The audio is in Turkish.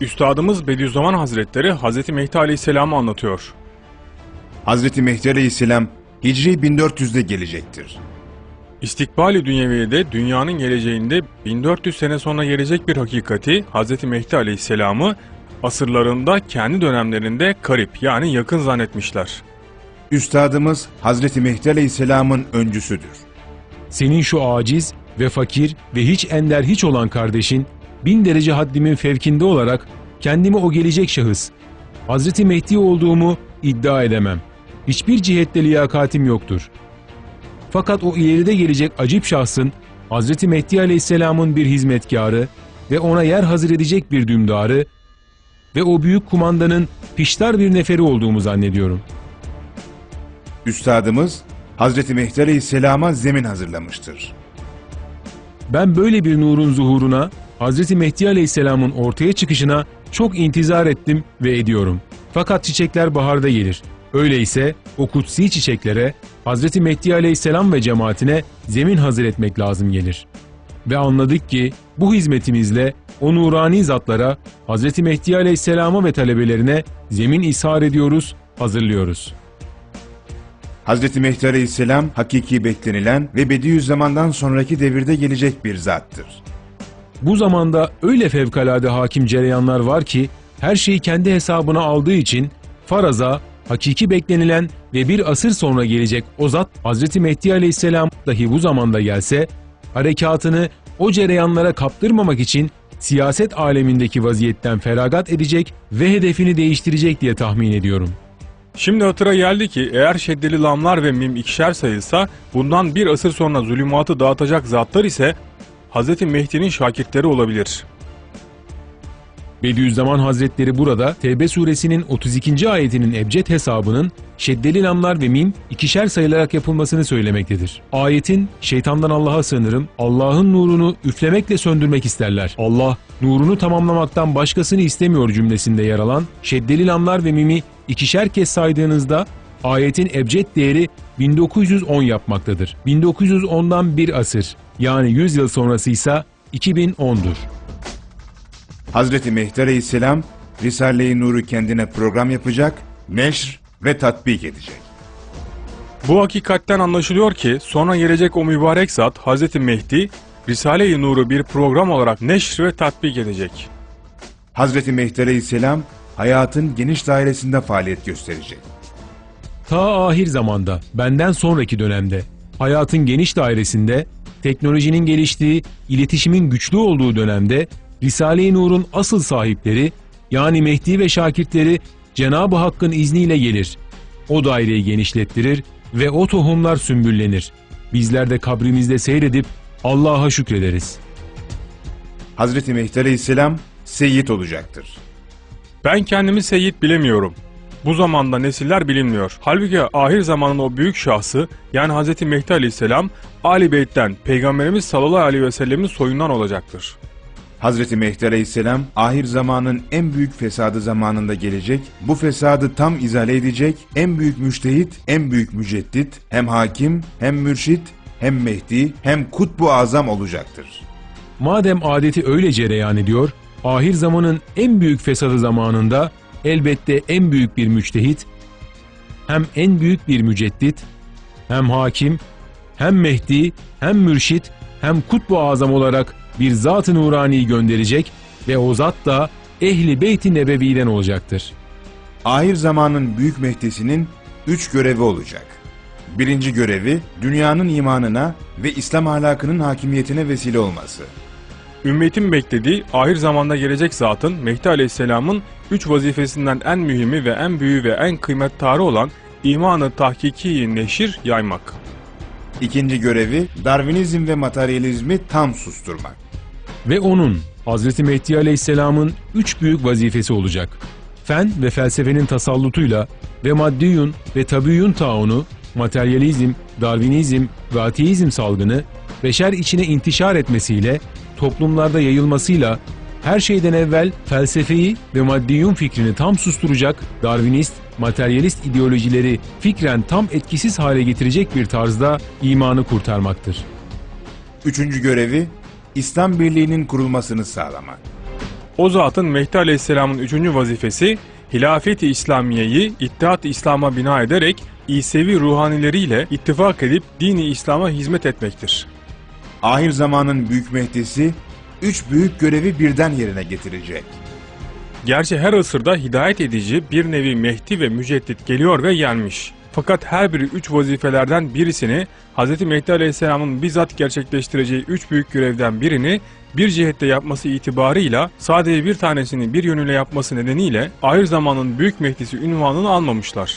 Üstadımız Bediüzzaman Hazretleri Hazreti Mehdi Aleyhisselam'ı anlatıyor. Hazreti Mehdi Aleyhisselam Hicri 1400'de gelecektir. İstikbali dünyeviye'de dünyanın geleceğinde 1400 sene sonra gelecek bir hakikati Hazreti Mehdi Aleyhisselam'ı asırlarında kendi dönemlerinde karip yani yakın zannetmişler. Üstadımız Hazreti Mehdi Aleyhisselam'ın öncüsüdür. Senin şu aciz ve fakir ve hiç ender hiç olan kardeşin bin derece haddimin fevkinde olarak kendimi o gelecek şahıs, Hazreti Mehdi olduğumu iddia edemem. Hiçbir cihette liyakatim yoktur. Fakat o ileride gelecek acip şahsın Hazreti Mehdi Aleyhisselam'ın bir hizmetkarı ve ona yer hazır edecek bir dümdarı ve o büyük kumandanın piştar bir neferi olduğumu zannediyorum. Üstadımız Hazreti Mehdi Aleyhisselam'a zemin hazırlamıştır. Ben böyle bir nurun zuhuruna, Hazreti Mehdi Aleyhisselam'ın ortaya çıkışına çok intizar ettim ve ediyorum. Fakat çiçekler baharda gelir. Öyleyse o kutsi çiçeklere Hazreti Mehdi Aleyhisselam ve cemaatine zemin hazır etmek lazım gelir. Ve anladık ki bu hizmetimizle o nurani zatlara Hazreti Mehdi Aleyhisselam'a ve talebelerine zemin ishar ediyoruz, hazırlıyoruz. Hazreti Mehdi Aleyhisselam hakiki beklenilen ve Bediüzzaman'dan sonraki devirde gelecek bir zattır. Bu zamanda öyle fevkalade hakim cereyanlar var ki her şeyi kendi hesabına aldığı için faraza, hakiki beklenilen ve bir asır sonra gelecek o zat Hz. Mehdi Aleyhisselam dahi bu zamanda gelse harekatını o cereyanlara kaptırmamak için siyaset alemindeki vaziyetten feragat edecek ve hedefini değiştirecek diye tahmin ediyorum. Şimdi hatıra geldi ki eğer şeddeli lamlar ve mim ikişer sayılsa bundan bir asır sonra zulümatı dağıtacak zatlar ise Hz. Mehdi'nin şakirtleri olabilir. Bediüzzaman Hazretleri burada Tevbe suresinin 32. ayetinin ebced hesabının şeddeli lamlar ve mim ikişer sayılarak yapılmasını söylemektedir. Ayetin şeytandan Allah'a sığınırım, Allah'ın nurunu üflemekle söndürmek isterler. Allah nurunu tamamlamaktan başkasını istemiyor cümlesinde yer alan şeddeli lamlar ve mimi ikişer kez saydığınızda ayetin ebced değeri 1910 yapmaktadır. 1910'dan bir asır yani 100 yıl sonrası ise 2010'dur. Hazreti Mehdi Aleyhisselam Risale-i Nur'u kendine program yapacak, neşr ve tatbik edecek. Bu hakikatten anlaşılıyor ki sonra gelecek o mübarek zat Hz. Mehdi Risale-i Nur'u bir program olarak neşr ve tatbik edecek. Hazreti Mehdi Aleyhisselam hayatın geniş dairesinde faaliyet gösterecek. Ta ahir zamanda, benden sonraki dönemde, hayatın geniş dairesinde, teknolojinin geliştiği, iletişimin güçlü olduğu dönemde, Risale-i Nur'un asıl sahipleri, yani Mehdi ve şakirtleri Cenab-ı Hakk'ın izniyle gelir. O daireyi genişlettirir ve o tohumlar sümbüllenir. Bizler de kabrimizde seyredip Allah'a şükrederiz. Hazreti Mehdi Aleyhisselam seyyid olacaktır. Ben kendimi seyyid bilemiyorum. Bu zamanda nesiller bilinmiyor. Halbuki ahir zamanın o büyük şahsı yani Hz. Mehdi Aleyhisselam Ali Beyt'ten Peygamberimiz sallallahu aleyhi ve sellemin soyundan olacaktır. Hazreti Mehdi Aleyhisselam ahir zamanın en büyük fesadı zamanında gelecek, bu fesadı tam izale edecek, en büyük müştehit, en büyük müceddit, hem hakim, hem mürşit, hem Mehdi, hem kutbu azam olacaktır. Madem adeti öyle cereyan ediyor, ahir zamanın en büyük fesadı zamanında elbette en büyük bir müçtehit, hem en büyük bir müceddit, hem hakim, hem Mehdi, hem mürşit, hem kutbu azam olarak bir zat-ı nuraniyi gönderecek ve o zat da ehli beyt-i nebeviden olacaktır. Ahir zamanın büyük Mehdi'sinin üç görevi olacak. Birinci görevi, dünyanın imanına ve İslam ahlakının hakimiyetine vesile olması. Ümmetin beklediği ahir zamanda gelecek zatın Mehdi Aleyhisselam'ın üç vazifesinden en mühimi ve en büyüğü ve en kıymettarı olan imanı tahkiki neşir yaymak. İkinci görevi, Darwinizm ve materyalizmi tam susturmak. Ve onun Hazreti Mehdi Aleyhisselam'ın üç büyük vazifesi olacak. Fen ve felsefenin tasallutuyla ve maddiyun ve tabiyyun taunu, materyalizm, darwinizm ve ateizm salgını beşer içine intişar etmesiyle, toplumlarda yayılmasıyla her şeyden evvel felsefeyi ve maddiyun fikrini tam susturacak, darwinist, materyalist ideolojileri fikren tam etkisiz hale getirecek bir tarzda imanı kurtarmaktır. Üçüncü görevi, İslam Birliği'nin kurulmasını sağlamak. O zatın Mehdi Aleyhisselam'ın üçüncü vazifesi Hilafet-i İslamiye'yi İttihat-ı İslam'a bina ederek İsevi ruhanileriyle ittifak edip dini İslam'a hizmet etmektir. Ahir zamanın büyük Mehdisi üç büyük görevi birden yerine getirecek. Gerçi her asırda hidayet edici bir nevi Mehdi ve Müceddit geliyor ve gelmiş. Fakat her biri üç vazifelerden birisini Hz. Mehdi Aleyhisselam'ın bizzat gerçekleştireceği üç büyük görevden birini bir cihette yapması itibarıyla sadece bir tanesini bir yönüyle yapması nedeniyle ahir zamanın büyük Mehdisi ünvanını almamışlar.